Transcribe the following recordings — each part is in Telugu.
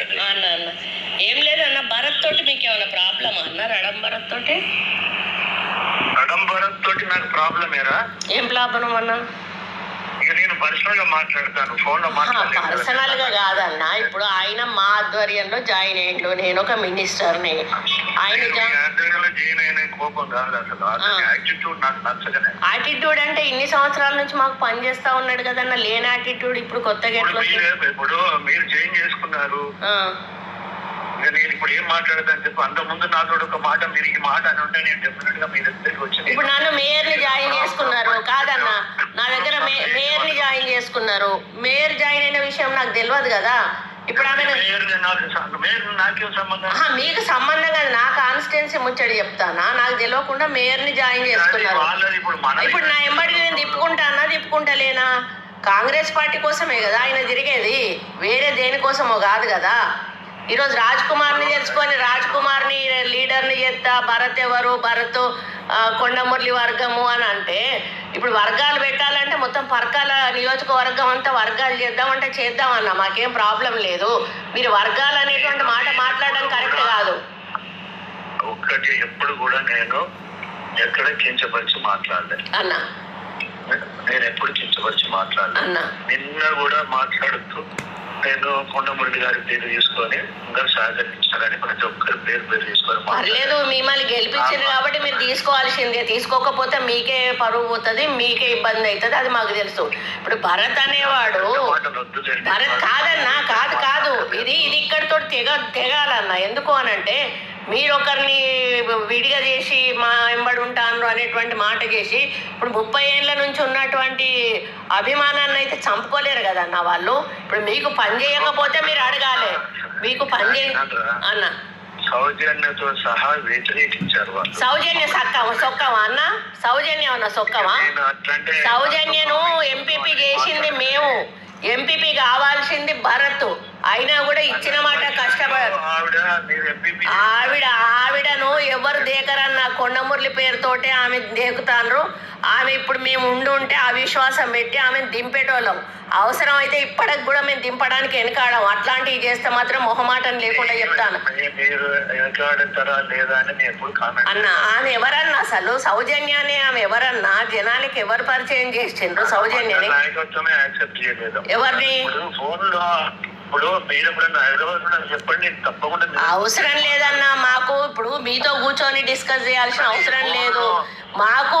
అన్న అన్న. ఏం లేదన్న భరత్ తోటి మీకు ఏమైనా ప్రాబ్లమ్ అన్న? రడం భరత్ తోటి? రడం భరత్ తోటి నాకు ప్రాబ్లం ఏరా? ఏం ప్రాబ్లం అన్న? ఇక నేను పర్సనల్గా మాట్లాడతాను ఫోన్లో పర్సనల్గా కాదన్న. ఇప్పుడు ఆయన మా ఆధ్వర్యంలో జాయిన్ అయ్యిండు. నేను ఒక మినిస్టర్ని. ఆయన. యాటిట్యూడ్ అంటే ఇన్ని సంవత్సరాల నుంచి మాకు పని చేస్తా ఉన్నాడు కదన్న లేని యాటిట్యూడ్ ఇప్పుడు కొత్తగా ఎట్లా? మీరే ఇప్పుడు మీరు జాయిన్ చేసుకున్నారు. నేను ఇప్పుడు ఏం మాట్లాడతాను చెప్పు అంత ముందు నాతో ఒక మాట మీరు ఈ మాట అని ఉంటే నేను డెఫినెట్గా మీ దగ్గరికి వచ్చి ఇప్పుడు నన్ను మేయర్ని జాయిన్ చేసుకున్నారు. కాదన్న నా దగ్గర మేయర్ని జాయిన్ చేసుకున్నారు. మేయర్ జాయిన్ అయిన విషయం నాకు తెలియదు కదా. మీకు సంబంధం కాదు నా కాన్స్టిట్యున్సీ ముచ్చడి చెప్తానా? నాకు తెలియకుండా మేయర్ని జాయిన్ కానీ చేసుకున్నారు. ఇప్పుడు నా ఎంబడి నేను తిప్పుకుంటానా? తిప్పుకుంటలేనా? కాంగ్రెస్ పార్టీ కోసమే కదా ఆయన తిరిగేది. వేరే దేనికోసమో కాదు కదా. ఈరోజు రాజ్ కుమార్ని తెలుసుకొని రాజ్ కుమార్ని లీడర్ని చేస్తా భరత్ ఎవరు? భరత్ కొండమురళి వర్గము అని అంటే ఇప్పుడు వర్గాలు పెట్టాలంటే మొత్తం పరకాల నియోజకవర్గం అంతా వర్గాలు చేద్దామంటే చేద్దామన్నా మాకేం ప్రాబ్లం లేదు. మీరు వర్గాలు అనేటువంటి మాట మాట్లాడడం కరెక్ట్ కాదు. ఒక్కటి ఎప్పుడు కూడా నేను ఎక్కడ కించపరిచి మాట్లాడలేదు అన్న. నేను ఎప్పుడు కించపరిచి మాట్లాడలేదు అన్న. నిన్న కూడా మాట్లాడుతూ కొండమురళి గారి పేరు తీసుకొని అందరు సహకరించాలని ప్రతి ఒక్కరి పేరు పేరు తీసుకొని పర్లేదు మిమ్మల్ని గెలిపించారు కాబట్టి మీరు తీసుకోవాల్సిందే. తీసుకోకపోతే మీకే పరువు పోతుంది మీకే ఇబ్బంది అవుతుంది అది మాకు తెలుసు. ఇప్పుడు భరత్ అనేవాడు. భరత్ కాదన్నా కాదు కాదు. ఇది ఇది ఇక్కడితో తెగ తెగాలన్న. ఎందుకు అనంటే మీరు ఒకరిని విడిగా చేసి మా వెంబడి ఉంటాను అనేటువంటి మాట చేసి ఇప్పుడు ముప్పై ఏళ్ళ నుంచి ఉన్నటువంటి అభిమానాన్ని అయితే చంపుకోలేరు కదన్న వాళ్ళు. ఇప్పుడు మీకు పని చేయకపోతే మీరు అడగాలి. మీకు పని చేయ అన్న. సౌజన్యతో సహా వ్యతిరేకించారు సౌజన్య సక్కవ సొక్కవా అన్న? సౌజన్యం అన్న సొక్కవా? సౌజన్యను ఎంపీపీ చేసింది మేము. ఎంపీపీ కావాల్సింది భరత్. అయినా కూడా ఇచ్చిన మాట కష్టపడ ఆవిడ ఆవిడను ఎవరు దేకరన్న కొండమురళి పేరుతోటే ఆమె దేకుతాండ్రు. ఆమె ఇప్పుడు మేము ఉండి ఉంటే అవిశ్వాసం పెట్టి ఆమెను దింపేటోళ్ళం. అవసరం అయితే ఇప్పటికి కూడా మేము దింపడానికి వెనకాడం. అట్లాంటివి చేస్తే మాత్రం మొహమాటం లేకుండా చెప్తాను. అన్న ఆమె ఎవరన్నా అసలు సౌజన్యాన్ని ఆమె ఎవరన్నా జనానికి ఎవరు పరిచయం చేసిండ్రు సౌజన్యని? నాయకత్వమే యాక్సెప్ట్ చేయలేదు. ఎవరిని? ఇప్పుడు మీరు హైదరాబాద్ చెప్పండి నేను తప్పకుండా అవసరం లేదన్నా మాకు ఇప్పుడు మీతో కూర్చొని డిస్కస్ చేయాల్సిన అవసరం లేదు. మాకు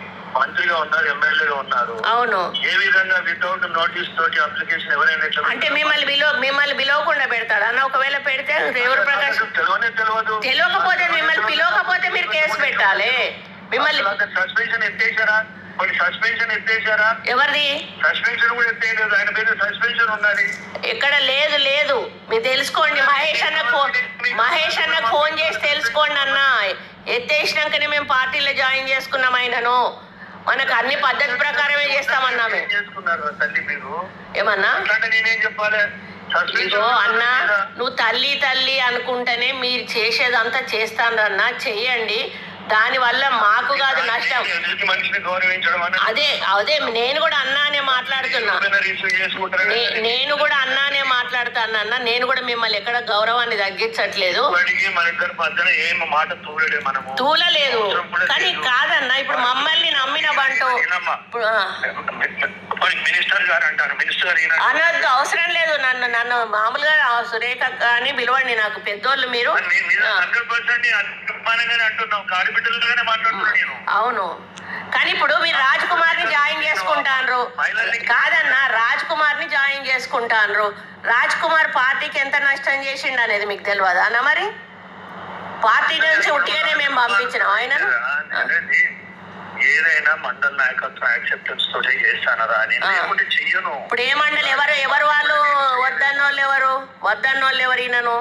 మంత్రిగా ఉన్నారు ఎమ్మెల్యేగా ఉన్నారు. అవును. ఏ విధంగా వితౌట్ నోటీస్ తోటి అప్లికేషన్ ఎవరైనా అంటే మిమ్మల్ని బిలో మిమ్మల్ని పిలవకుండా పెడతాడు. అన్న ఒకవేళ పెడితే దేవుడు ప్రకాష్ తెలియనే తెలియదు. తెలియకపోతే మిమ్మల్ని పిలవకపోతే మీరు కేసు పెట్టాలి. మిమ్మల్ని సస్పెన్షన్ ఎత్తేసారా? కొన్ని సస్పెన్షన్ ఎత్తేసారా? ఎవరిది? సస్పెన్షన్ కూడా ఎత్తేయలేదు. ఆయన పేరు సస్పెన్షన్ ఉన్నది. ఎక్కడ లేదు లేదు. మీరు తెలుసుకోండి. మహేష్ అన్న ఫోన్ మహేష్ అన్న ఫోన్ చేసి తెలుసుకోండి అన్న. ఎత్తేసినాకనే మేము పార్టీలో జాయిన్ చేసుకున్నాం ఆయనను. మనకు అన్ని పద్ధతి ప్రకారమే చేస్తామన్నా ఏం మేము. చేసుకున్నారు తల్లి మీరు. ఏమన్నా? నేనేం చెప్పాలి? ఇగో అన్న నువ్వు తల్లి తల్లి అనుకుంటేనే మీరు చేసేదంతా చేస్తానన్నా చెయ్యండి దానివల్ల మాకు కాదు నష్టం. అదే అదే నేను కూడా అన్నానే మాట్లాడుతున్నా. నేను కూడా అన్నానే మాట్లాడుతాను అన్న నేను కూడా మిమ్మల్ని ఎక్కడ గౌరవాన్ని తగ్గించట్లేదు. తూలలేదు కానీ కాదన్న ఇప్పుడు మమ్మల్ని నమ్మిన మినిస్టర్ గారు అంటారు. మినిస్టర్ అనొద్దు అవసరం లేదు. నన్ను నన్ను మామూలుగా సురేఖ అని పిలవండి నాకు. పెద్దోళ్ళు మీరు. అవును. కానీ ఇప్పుడు మీరు రాజ్ కుమార్ని జాయిన్ చేసుకుంటాన్రు. కాదన్న రాజ్ కుమార్ని జాయిన్ చేసుకుంటాన్రు. రాజ్ కుమార్ పార్టీకి ఎంత నష్టం చేసిండు అనేది మీకు తెలియదా అన్న మరి? పార్టీ నుంచి ఉట్టిగానే మేము పంపించినాం. అనేది ఏదైనా మండల నాయకత్వం యాక్సెప్టెన్స్ తోటే చేస్తానరా. లేకుంటే చెయ్యను. ఇప్పుడు ఏ మండలి? ఎవరు ఎవరు వాళ్ళు వద్దన్నోళ్ళు ఎవరు? వద్దన్నోళ్ళు ఎవరు ఈయనను?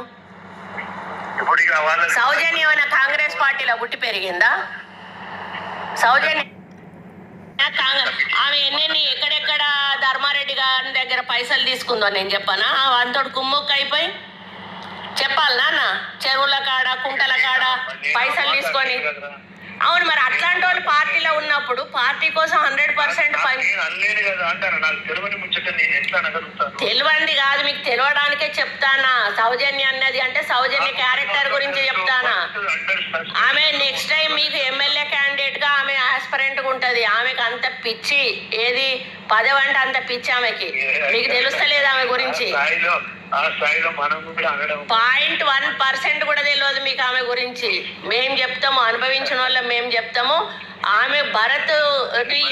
ఇప్పుడు ఇక వాళ్ళకి సౌజన్య ఏమైనా కాంగ్రెస్ పార్టీలో పుట్టి పెరిగిందా? సౌజన్య కాంగ్రెస్ ఆమె ఎన్నెన్ని ఎక్కడెక్కడ ధర్మారెడ్డి గారి దగ్గర పైసలు తీసుకుందో నేను చెప్పానా? అంతటి కుమ్మొక్క అయిపోయి చెప్పాలి నాన్న. చెరువుల కాడ కుంటల కాడ పైసలు తీసుకొని. అవును మరి అట్లాంటి వాళ్ళు పార్టీలో ఉన్నప్పుడు పార్టీ కోసం హండ్రెడ్ పర్సెంట్ అనలేను కదా మీకు తెలియడానికే చెప్తానా? సౌజన్య అన్నది అంటే సౌజన్య క్యారెక్టర్ గురించి చెప్తానా? ఆమె నెక్స్ట్ టైం మీకు ఎమ్మెల్యే క్యాండిడేట్గా ఆమె ఆస్పరెంట్గా ఉంటది. ఆమెకు అంత పిచ్చి ఏది? పదవి అంటే అంత పిచ్చి ఆమెకి. మీకు తెలుస్తలేదు ఆమె గురించి. పాయింట్ వన్ పర్సెంట్ కూడా తెలియదు మీకు ఆమె గురించి. మేము చెప్తాము అనుభవించిన వాళ్ళం మేము చెప్తాము. ఆమె భరత్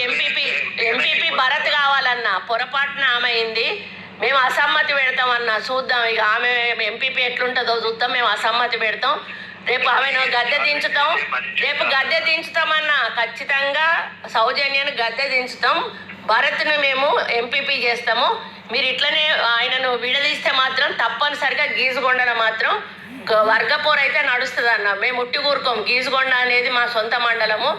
ఎంపీపీ ఎంపీపీ భరత్ కావాలన్నా పొరపాటున ఆమె అయింది. మేము అసమ్మతి పెడతామన్న చూద్దాం. ఇక ఆమె ఎంపీపీ ఎట్లుంటుందో చూద్దాం. మేము అసమ్మతి పెడతాం. రేపు ఆమెను గద్దె దించుతాం. రేపు గద్దె దించుతామన్న ఖచ్చితంగా సౌజన్యాన్ని గద్దె దించుతాం. భరత్ను మేము ఎంపీపీ చేస్తాము. మీరు ఇట్లనే ఆయనను విడదీస్తే మాత్రం తప్పనిసరిగా గీజుగొండలో మాత్రం వర్గపోరు అయితే నడుస్తుంది అన్న మేము ఉట్టి ఊరుకోం గీజుగొండ అనేది మా సొంత మండలము.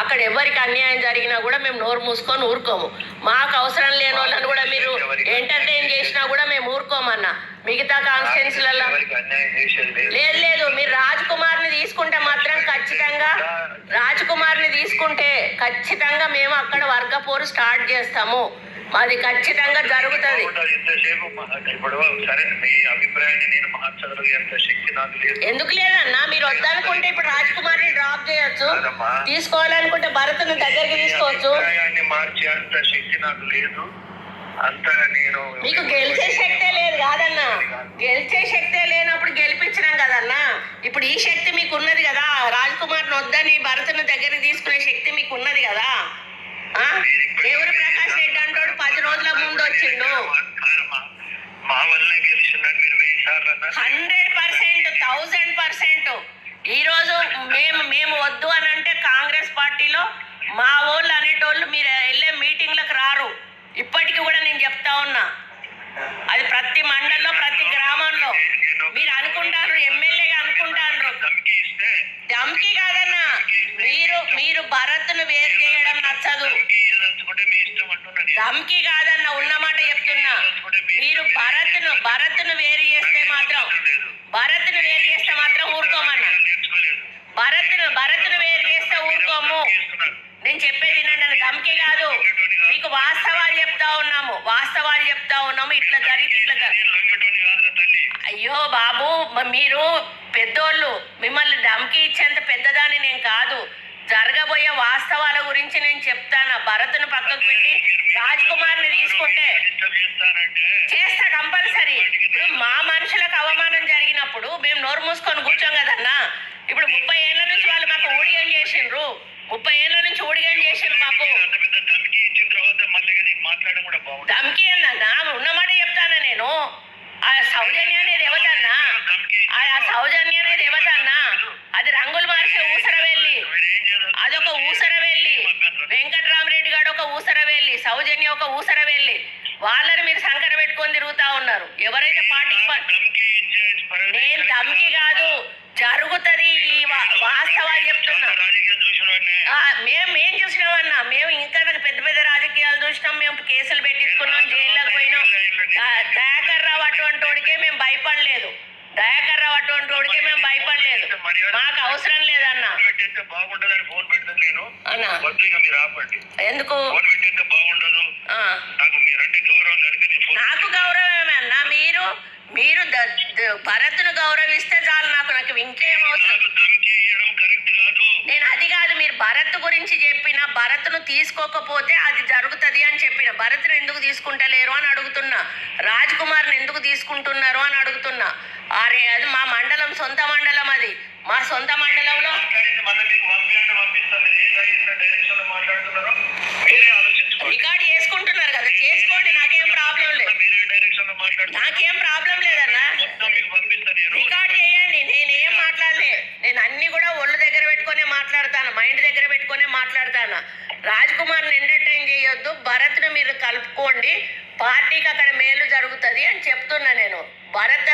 అక్కడ ఎవరికి అన్యాయం జరిగినా కూడా మేము నోరు మూసుకొని ఊరుకోము. మాకు అవసరం లేని వాళ్ళని కూడా మీరు ఎంటర్టైన్ చేసినా కూడా మేము ఊరుకోమన్నా. మిగతా కాన్స్టిట్యున్సీలలో చేసేది లేదు. లేదు మీరు రాజ్ కుమార్ని తీసుకుంటే మాత్రం ఖచ్చితంగా రాజ్ కుమార్ని తీసుకుంటే ఖచ్చితంగా మేము అక్కడ వర్గ పోరు స్టార్ట్ చేస్తాము. అది ఖచ్చితంగా జరుగుతుంది. ఎందుకు లేదన్నా? మీరు వద్దనుకుంటే ఇప్పుడు రాజ్ కుమార్ని డ్రాప్ చేయొచ్చు. తీసుకోవాలనుకుంటే భరత్ని దగ్గరికి తీసుకోవచ్చు. మార్చే అంత శక్తి నాకు లేదు. అంత నేను మీకు గెలిచే శక్తే లేదు కాదన్నా. గెలిచే శక్తే లేనప్పుడు గెలిపించినాం కదన్నా. ఇప్పుడు ఈ శక్తి మీకు ఉన్నది కదా. రాజ్ కుమార్ని వద్దని భరత్ని దగ్గరికి తీసుకునే శక్తి మీకు ఉన్నది కదా? దేవుడు ప్రకాష్ రెడ్డి ముందు వచ్చిండు కాదమ్మా. మా వల్లనే గెలిచిందని మీరు వెయ్యి సార్లు అన్నారు. Hundred percent thousand percent. ఈ రోజు మేము మేము వద్దు అని అంటే కాంగ్రెస్ పార్టీలో మా వాళ్ళు అనేటోళ్ళు మీరు వెళ్ళే మీటింగ్లకు రారు. ఇప్పటికీ కూడా నేను చెప్తా ఉన్నా. అది ప్రతి మండలంలో ప్రతి గ్రామంలో. మీరు అనుకుంటారు ఎమ్మెల్యేగా అనుకుంటారు. ధమ్కి కాదన్నా. మీరు మీరు భరత్ను వేరు చేయడం నచ్చదు. ఇష్టం దమ్కి కాదన్న ఉన్నమాట చెప్తున్నా. మీరు భరత్ను భరత్ను వేరు చేస్తే మాత్రం భరత్ను వేరు చేస్తే మాత్రం ఊరుకోమన్నా. నేర్చుకోలేదు భరత్ను భరత్ను వేరు చేస్తే ఊరుకోము. నేను చెప్పేది వినండి దమ్కి కాదు. మీకు వాస్తవాలు చెప్తా ఉన్నాము వాస్తవాలు చెప్తా ఉన్నాము. ఇట్లా జరిగితే ఇట్లా అయ్యో బాబు మీరు పెద్దోళ్ళు మిమ్మల్ని ధమ్కి ఇచ్చేంత పెద్దదాన్ని నేను కాదు. జరగబోయే వాస్తవాలు గురించి నేను చెప్తాను. భరత్ను పక్కకు పెట్టి రాజ్ కుమార్ని తీసుకుంటే చేస్తా కంపల్సరీ. ఇప్పుడు మా మనుషులకు అవమానం జరిగినప్పుడు మేము నోరు మూసుకొని కూర్చోం కదన్నా? ఇప్పుడు ముప్పై ఏళ్ళ నుంచి వాళ్ళు మాకు ఊడిగం చేసిండ్రు. ముప్పై ఏళ్ళ నుంచి ఊడిగం చేసిండ్రు మాకు. ధమ్కి నేను ఏందన్నా ఉన్నమాట చెప్తానా నేను. ఆ సౌజన్య అనేది ఎవతన్నా ఆ ఆ సౌజన్య అనేది ఎవతన్నా అది రంగులు మార్చే ఊసర వెళ్ళి అదొక ఊస వెళ్ళి సౌజన్య ఒక ఊసర వెళ్ళి వాళ్ళని మీరు సంకర పెట్టుకొని తిరుగుతా ఉన్నారు. ఎవరైతే పార్టీకి ప- ధమ్కి ఇచ్చే నేను దమ్కి కాదు జరుగుతుంది వాస్తవాలు చెప్తున్నా. మేము ఏం చూసినామన్నా మేము ఇంకా నాకు పెద్ద పెద్ద రాజకీయాలు చూసినాం. మేము కేసులు పెట్టించుకున్నాం జైల్లోకి పోయినాం. దయాకర్ రావు అటువంటి వాడికే మేము భయపడలేదు. దయాకర్ రావు అటువంటి వాడికే మేము భయపడలేదు. మాకు అవసరం లేదన్న. బాగుండదని ఫోన్ పెడతాను నేను. మీరు ఆపండి. ఎందుకు? ఫోన్ పెట్టేస్తే బాగుండదు నాకు మీరంటే గౌరవం కనుక నాకు గౌరవమే అన్న. మీరు మీరు భరత్ను గౌరవిస్తే చాలు నాకు నాకు ఇంకేం అవసరం. నేను అది కాదు మీరు భరత్ గురించి చెప్పిన భరత్ను తీసుకోకపోతే అది జరుగుతుంది అని చెప్పిన భరత్ను ఎందుకు తీసుకుంటలేరు అని అడుగుతున్నా రాజ్ కుమార్ని ఎందుకు తీసుకుంటున్నారు అని అడుగుతున్నా. అరే అది మా మండలం సొంత మండలం అది. మా సొంత మండలంలో రికార్డ్ చేసుకుంటున్నారు కదా చేసుకోండి నాకేం ప్రాబ్లం లేదు. నాకేం ప్రాబ్లం లేదన్నా మొత్తం మీకు పంపిస్తాను నేను రికార్డ్ చేయండి నేనేం మాట్లాడలే నేను అన్ని కూడా ఒళ్ళు దగ్గర పెట్టుకునే మాట్లాడతాను మైండ్ దగ్గర పెట్టుకునే మాట్లాడతాను రాజ్ కుమార్ని ఎంటర్టైన్ చేయొద్దు భరత్ను మీరు కలుపుకోండి పార్టీకి అక్కడ మేలు జరుగుతుంది అని చెప్తున్నా నేను. భరత్